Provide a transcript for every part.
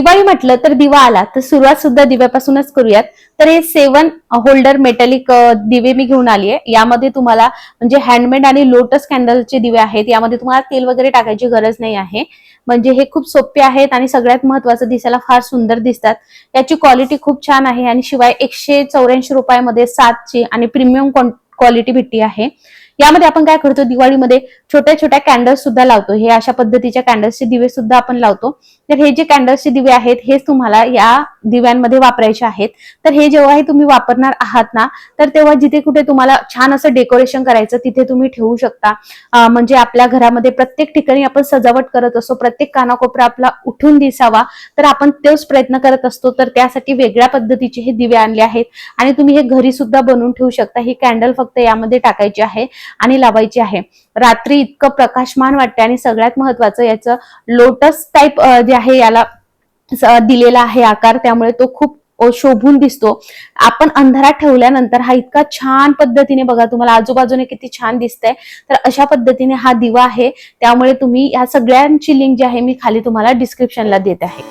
दिवाळी म्हटलं तर दिवा आला तर सुरुवात सुद्धा दिव्यापासूनच करूयात. तर हे सेवन होल्डर मेटॅलिक दिवे मी घेऊन आली आहे यामध्ये तुम्हाला म्हणजे हँडमेड आणि लोटस कॅन्डलचे दिवे आहेत. यामध्ये तुम्हाला तेल वगैरे टाकायची गरज नाही आहे. म्हणजे हे खूप सोपे आहेत आणि सगळ्यात महत्वाचं दिसायला फार सुंदर दिसतात. याची क्वालिटी खूप छान आहे आणि शिवाय एकशे चौऱ्याऐंशी रुपयामध्ये सातची आणि प्रीमियम क्वालिटी भेटती आहे. यामध्ये आपण काय करतो दिवाळीमध्ये छोट्या छोट्या कॅन्डल्स सुद्धा लावतो. हे अशा पद्धतीच्या कॅन्डल्सचे दिवे सुद्धा आपण लावतो. तर हे जे कॅन्डल्सचे दिवे आहेत हेच तुम्हाला या दिव्यांमध्ये वापरायचे आहेत. तर हे जेव्हा हे तुम्ही वापरणार आहात ना तर तेव्हा जिथे कुठे तुम्हाला छान असं डेकोरेशन करायचं तिथे तुम्ही ठेवू शकता. म्हणजे आपल्या घरामध्ये प्रत्येक ठिकाणी आपण सजावट करत असतो प्रत्येक कानाकोपरा आपला उठून दिसावा तर आपण तोच प्रयत्न करत असतो. तर त्यासाठी वेगळ्या पद्धतीचे हे दिवे आणले आहेत. आणि तुम्ही हे घरी सुद्धा बनवून ठेवू शकता. ही कॅन्डल फक्त यामध्ये टाकायची आहे. आणि लावायची आहे. रात्री इतकं प्रकाशमान वाटते आणि सगळ्यात महत्वाचं याचं लोटस टाईप जे आहे याला दिलेला आहे आकार. त्यामुळे तो खूप शोभून दिसतो. आपण अंधारात ठेवल्यानंतर हा इतका छान पद्धतीने बघा तुम्हाला आजूबाजूने किती छान दिसतंय. तर अशा पद्धतीने हा दिवा आहे. त्यामुळे तुम्ही या सगळ्यांची लिंक जी आहे मी खाली तुम्हाला डिस्क्रिप्शनला देत आहे.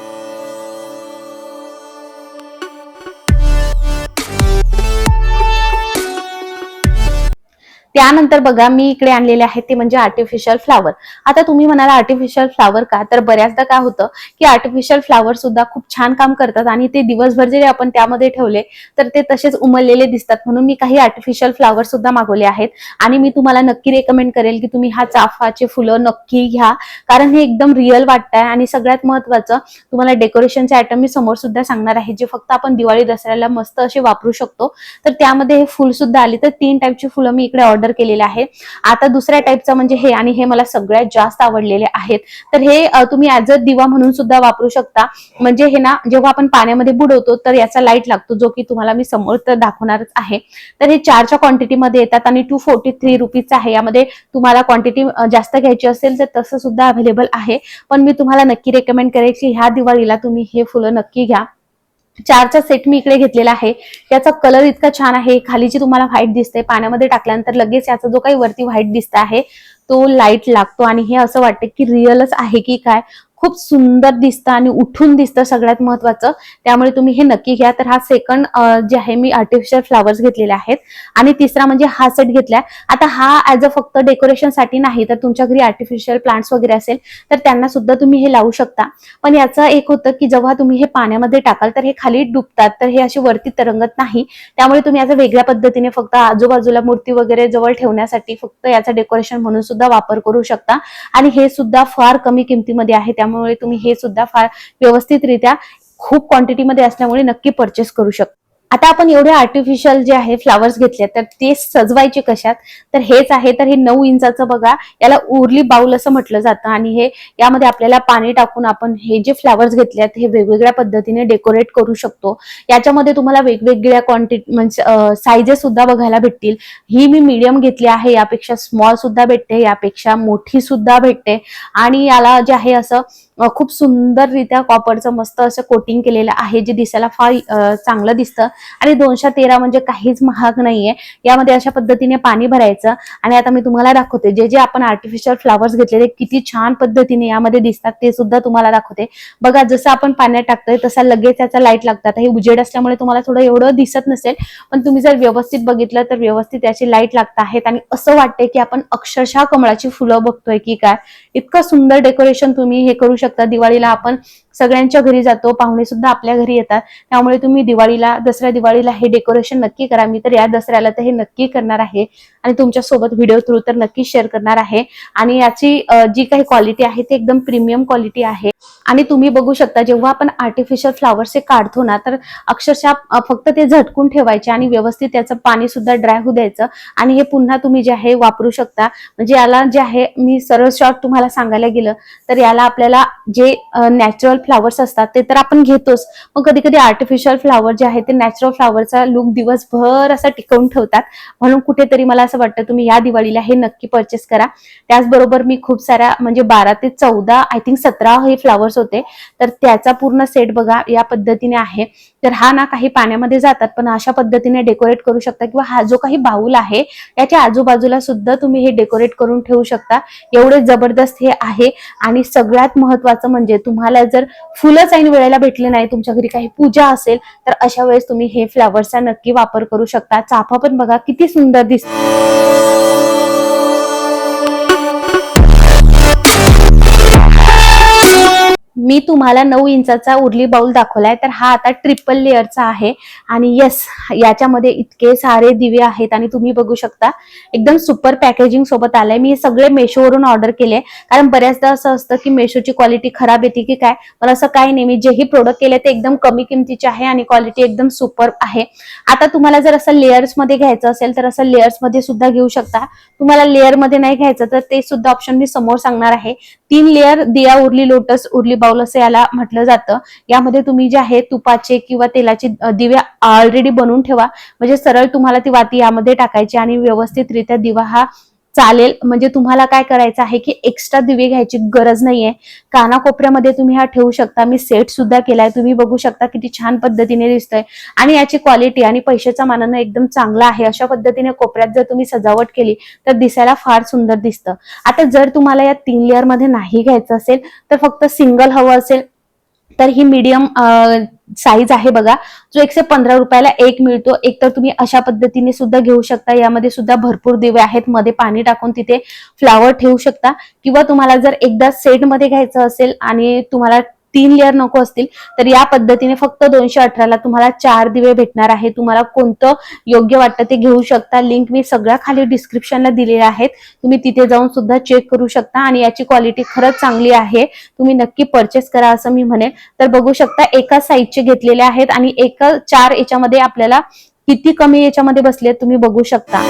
त्यानंतर बघा मी इकडे आणलेले आहेत ते म्हणजे आर्टिफिशियल फ्लावर आता तुम्ही म्हणाला आर्टिफिशियल फ्लावर का? तर बऱ्याचदा काय होतं की आर्टिफिशियल फ्लावर सुद्धा खूप छान काम करतात आणि ते दिवसभर जरी आपण त्यामध्ये ठेवले तर ते तसेच उमललेले दिसतात. म्हणून मी काही आर्टिफिशियल फ्लावर सुद्धा मागवले आहेत. आणि मी तुम्हाला नक्की रेकमेंड करेल की तुम्ही हा चाफाचे फुलं नक्की घ्या. कारण हे एकदम रिअल वाटतंय आणि सगळ्यात महत्वाचं तुम्हाला डेकोरेशनचे आयटम मी समोर सुद्धा सांगणार आहे. जे फक्त आपण दिवाळी दसऱ्याला मस्त असे वापरू शकतो. तर त्यामध्ये हे फुल सुद्धा आले. तर तीन टाईपची फुलं मी इकडे ऑर्डर केलेले आहे आता दुसऱ्या टाईपचं म्हणजे हे आणि हे मला सगळ्यात जास्त आवडलेले आहेत. तर हे तुम्ही ऍज अ दिवा म्हणून सुद्धा वापरू शकता. म्हणजे हे ना जेव्हा आपण पाण्यामध्ये बुडवतो तर याचा लाइट लागतो जो की तुम्हाला मी समोर तर दाखवणारच आहे. तर हे चारच्या क्वांटिटीमध्ये येतात आणि टू फोर्टी थ्री रुपीज आहे. यामध्ये तुम्हाला क्वांटिटी जास्त घ्यायची असेल तर तसं सुद्धा अवेलेबल आहे. पण मी तुम्हाला नक्की रेकमेंड करेल की ह्या दिवाळीला तुम्ही हे फुलं नक्की घ्या. चारचा सेट मी इकडे घेतलेला आहे. याचा कलर इतका छान आहे. खाली जी तुम्हाला व्हाईट दिसते पाण्यामध्ये टाकल्यानंतर लगेच याचा जो काही वरती व्हाईट दिसत आहे तो लाइट लागतो. आणि हे असं वाटतं की रिअलच आहे की काय? खूप सुंदर दिसतं आणि उठून दिसतं सगळ्यात महत्वाचं. त्यामुळे तुम्ही हे नक्की घ्या. तर हा सेकंड जे आहे मी आर्टिफिशियल फ्लावर्स घेतलेले आहेत. आणि तिसरा म्हणजे हा सेट घेतलाय. आता हा ऍज अ फक्त डेकोरेशनसाठी नाही तर तुमच्या घरी आर्टिफिशियल प्लांट्स वगैरे असेल तर त्यांना सुद्धा तुम्ही हे लावू शकता. पण याचं एक होतं की जेव्हा तुम्ही हे पाण्यामध्ये टाकाल तर हे खाली डुबतात. तर हे अशी वरती तरंगत नाही. त्यामुळे तुम्ही याचा वेगळ्या पद्धतीने फक्त आजूबाजूला मूर्ती वगैरे जवळ ठेवण्यासाठी फक्त याचा डेकोरेशन म्हणून सुद्धा वापर करू शकता. आणि हे सुद्धा फार कमी किमतीमध्ये आहे. त्यामुळे तुम्ही हे सुद्धा फार व्यवस्थितरित्या खूप क्वांटिटीमध्ये असल्यामुळे नक्की परचेस करू शकता. आता आपण एवढे आर्टिफिशियल जे आहे फ्लावर्स घेतले तर ते सजवायचे कशात? तर हेच आहे तर हे नऊ इंचाचं बघा याला उरली बाउल असं म्हटलं जातं. आणि हे यामध्ये आपल्याला पाणी टाकून आपण हे जे फ्लावर्स घेतले आहेत हे वेगवेगळ्या पद्धतीने डेकोरेट करू शकतो. याच्यामध्ये तुम्हाला वेगवेगळ्या क्वांटिटी म्हणजे साईजेस सुद्धा बघायला भेटतील. ही मी मीडियम घेतली आहे यापेक्षा स्मॉल सुद्धा भेटते यापेक्षा मोठी सुद्धा भेटते. आणि याला जे आहे असं खूप सुंदररित्या कॉपरचं मस्त असं कोटिंग केलेलं आहे जे दिसायला फार चांगलं दिसतं. आणि दोनशे तेरा म्हणजे काहीच महाग नाहीये. यामध्ये अशा पद्धतीने पाणी भरायचं. आणि आता मी तुम्हाला दाखवते जे जे आपण आर्टिफिशियल फ्लावर्स घेतलेले किती छान पद्धतीने यामध्ये दिसतात ते सुद्धा तुम्हाला दाखवते. बघा जसं आपण पाण्यात टाकतोय तसा लगेच त्याचा लाइट लागतात हे उजेड असल्यामुळे तुम्हाला थोडं एवढं दिसत नसेल पण तुम्ही जर व्यवस्थित बघितलं तर व्यवस्थित त्याची लाइट लागत आहेत. आणि असं वाटतंय की आपण अक्षरशः कमळाची फुलं बघतोय की काय? इतकं सुंदर डेकोरेशन तुम्ही हे करू शकता. दिवाळीला आपण सगळ्यांच्या घरी जातो. पाहुणे सुद्धा आपल्या घरी येतात. त्यामुळे तुम्ही दिवाळीला दसऱ्या दिवाळीला हे डेकोरेशन नक्की करा. मी तर या दसऱ्याला तर हे नक्की करणार आहे. आणि तुमच्यासोबत व्हिडिओ थ्रू तर नक्की शेअर करणार आहे. आणि याची जी काही क्वालिटी आहे ती एकदम प्रीमियम क्वालिटी आहे. आणि तुम्ही बघू शकता जेव्हा आपण आर्टिफिशियल फ्लावर्स हे काढतो ना तर अक्षरशः फक्त ते झटकून ठेवायचे आणि व्यवस्थित त्याचं पाणी सुद्धा ड्राय होऊ द्यायचं. आणि हे पुन्हा तुम्ही जे आहे वापरू शकता. म्हणजे याला जे आहे मी सरळ शॉर्ट तुम्हाला सांगायला गेलं तर याला आपल्याला जे नॅचरल फ्लावर्स असतात ते तर आपण घेतोच. मग कधी कधी आर्टिफिशियल फ्लावर जे आहे ते नॅचरल फ्लावरचा लुक दिवसभर असा टिकवून ठेवतात. म्हणून कुठेतरी मला असं वाटतं तुम्ही या दिवाळीला हे नक्की परचेस करा. त्याचबरोबर मी खूप साऱ्या म्हणजे बारा ते चौदा आय थिंक सतरा हे फ्लावर्स होते. तर त्याचा पूर्ण सेट बघा या पद्धतीने आहे. तर हा ना काही पाण्यामध्ये जातात पण अशा पद्धतीने डेकोरेट करू शकता किंवा हा जो काही बाऊल आहे त्याच्या आजूबाजूला सुद्धा तुम्ही हे डेकोरेट करून ठेवू शकता. एवढे जबरदस्त हे आहे. आणि सगळ्यात महत्वाचं महत्वाचं म्हणजे तुम्हाला जर फुलंच ऐन वेळेला भेटले नाही तुमच्या घरी काही पूजा असेल तर अशा वेळेस तुम्ही हे फ्लावर्सचा नक्की वापर करू शकता. चाफा पण बघा किती सुंदर दिसतो. मी तुम्हाला नऊ इंचाचा उरली बाउल दाखवलाय तर हा आता ट्रिपल लेअरचा आहे. आणि येस याच्यामध्ये इतके सारे दिवे आहेत आणि तुम्ही बघू शकता एकदम सुपर पॅकेजिंग सोबत आलंय. मी सगळे मेशोवरून ऑर्डर केले कारण बऱ्याचदा असं असतं की मेशोची क्वालिटी खराब येते की काय? पण असं काही नाही. मी जेही प्रोडक्ट केले ते एकदम कमी किमतीचे आहे आणि क्वालिटी एकदम सुपर आहे. आता तुम्हाला जर असं लेअर्समध्ये घ्यायचं असेल तर असं लेअर्समध्ये सुद्धा घेऊ शकता. तुम्हाला लेअरमध्ये नाही घ्यायचं तर ते सुद्धा ऑप्शन मी समोर सांगणार आहे. तीन लेअर दिया उरली लोटस उरली बाउल असं याला म्हटलं जातं. यामध्ये तुम्ही जे आहे तुपाचे किंवा तेलाचे दिवे ऑलरेडी बनवून ठेवा. म्हणजे सरळ तुम्हाला ती वाती यामध्ये टाकायची आणि व्यवस्थितरित्या दिवा हा चालेल. म्हणजे तुम्हाला काय करायचं आहे की एक्स्ट्रा दिवे घ्यायची गरज नाहीये. कानाकोपऱ्यामध्ये तुम्ही हा ठेवू शकता. मी सेट सुद्धा केलाय. तुम्ही बघू शकता किती छान पद्धतीने दिसतोय. आणि याची क्वालिटी आणि पैशाच्या मानानं एकदम चांगला आहे. अशा पद्धतीने कोपऱ्यात जर तुम्ही सजावट केली तर दिसायला फार सुंदर दिसतं. आता जर तुम्हाला या तीन लेअरमध्ये नाही घ्यायचं असेल तर फक्त सिंगल हवं असेल तर ही मीडियम साईज आहे बघा. जो एकशे पंधरा रुपयाला एक मिळतो. एक तर तुम्ही अशा पद्धतीने सुद्धा घेऊ शकता. यामध्ये सुद्धा भरपूर दिवे आहेत. मध्ये पाणी टाकून तिथे फ्लावर ठेवू शकता. किंवा तुम्हाला जर एकदा सेटमध्ये घ्यायचं असेल आणि तुम्हाला तीन लेअर नको असतील तर या पद्धतीने फक्त दोनशे अठराला तुम्हाला चार दिवे भेटणार आहे तुम्हाला कोणतं योग्य वाटतं ते घेऊ शकता. लिंक मी सगळ्या खाली डिस्क्रिप्शनला दिलेल्या आहेत. तुम्ही तिथे जाऊन सुद्धा चेक करू शकता आणि याची क्वालिटी खरंच चांगली आहे. तुम्ही नक्की परचेस करा असं मी म्हणेन. तर बघू शकता एका साईजचे घेतलेले आहेत आणि एका चार याच्यामध्ये आपल्याला किती कमी याच्यामध्ये बसले तुम्ही बघू शकता.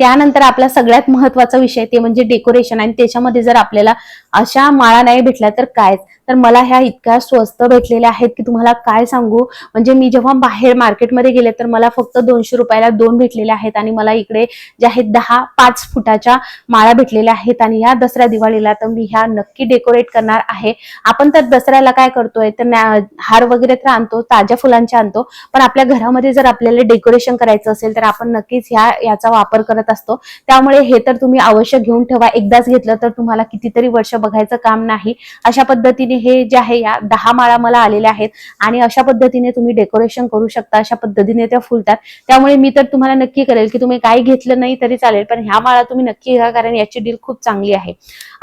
त्यानंतर आपला सगळ्यात महत्त्वाचा विषय ते म्हणजे डेकोरेशन आणि त्याच्यामध्ये जर आपल्याला अशा माळा नाही भेटल्या तर काय? तर मला ह्या इतक्या स्वस्त भेटलेल्या आहेत की तुम्हाला काय सांगू? म्हणजे मी जेव्हा बाहेर मार्केटमध्ये गेले तर मला फक्त दोनशे रुपयाला दोन भेटलेल्या आहेत आणि मला इकडे जे आहेत दहा पाच फुटाच्या माळा भेटलेल्या आहेत आणि या दसऱ्या दिवाळीला तर मी ह्या नक्की डेकोरेट करणार आहे. आपण तर दसऱ्याला काय करतोय? तर न्या- हार वगैरे तर आणतो ताज्या फुलांचे आणतो पण आपल्या घरामध्ये जर आपल्याला डेकोरेशन करायचं असेल तर आपण नक्कीच ह्या याचा वापर करत असतो. त्यामुळे हे तर तुम्ही अवश्य घेऊन ठेवा. एकदाच घेतलं तर तुम्हाला कितीतरी वर्ष बघायचं काम नाही. अशा पद्धतीने हे जे आहे या दहा माळा मला आलेल्या आहेत आणि अशा पद्धतीने तुम्ही डेकोरेशन करू शकता अशा पद्धतीने त्या फुलतात. त्यामुळे मी तर तुम्हाला नक्की करेल की तुम्ही काही घेतलं नाही तरी चालेल पण ह्या माळा तुम्ही नक्की घ्या कारण याची डील खूप चांगली आहे.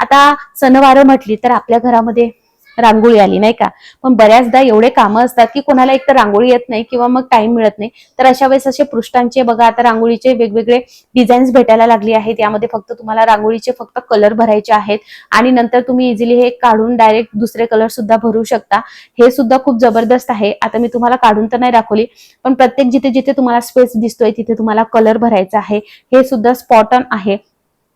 आता सणवार म्हटली तर आपल्या घरामध्ये रांगोळी आली नाही का? पण बऱ्याचदा एवढे कामं असतात की कोणाला एक तर रांगोळी येत नाही किंवा मग टाइम मिळत नाही. तर अशा वेळेस असे पृष्ठांचे बघा आता रांगोळीचे वेगवेगळे डिझाईन्स भेटायला लागली आहेत. यामध्ये फक्त तुम्हाला रांगोळीचे फक्त कलर भरायचे आहेत आणि नंतर तुम्ही इझिली हे काढून डायरेक्ट दुसरे कलर सुद्धा भरू शकता. हे सुद्धा खूप जबरदस्त आहे. आता मी तुम्हाला काढून तर नाही दाखवली पण प्रत्येक जिथे जिथे तुम्हाला स्पेस दिसतोय तिथे तुम्हाला कलर भरायचा आहे. हे सुद्धा स्पॉट ऑन आहे.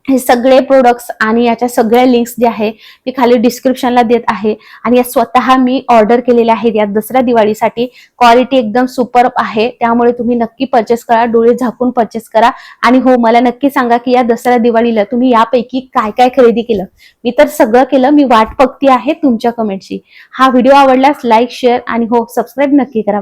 हे सगळे प्रोडक्ट्स आणि याच्या सगळ्या लिंक्स जे आहे मी खाली डिस्क्रिप्शनला देत आहे. आणि या स्वतः मी ऑर्डर केलेल्या आहेत या दसऱ्या दिवाळीसाठी. क्वालिटी एकदम सुपर आहे. त्यामुळे तुम्ही नक्की परचेस करा डोळे झाकून परचेस करा. आणि हो मला नक्की सांगा की या दसऱ्या दिवाळीला तुम्ही यापैकी काय काय खरेदी केलं? मी तर सगळं केलं. मी वाट बघती आहे तुमच्या कमेंटची हा व्हिडिओ आवडल्यास लाईक शेअर आणि हो सबस्क्राईब नक्की करा.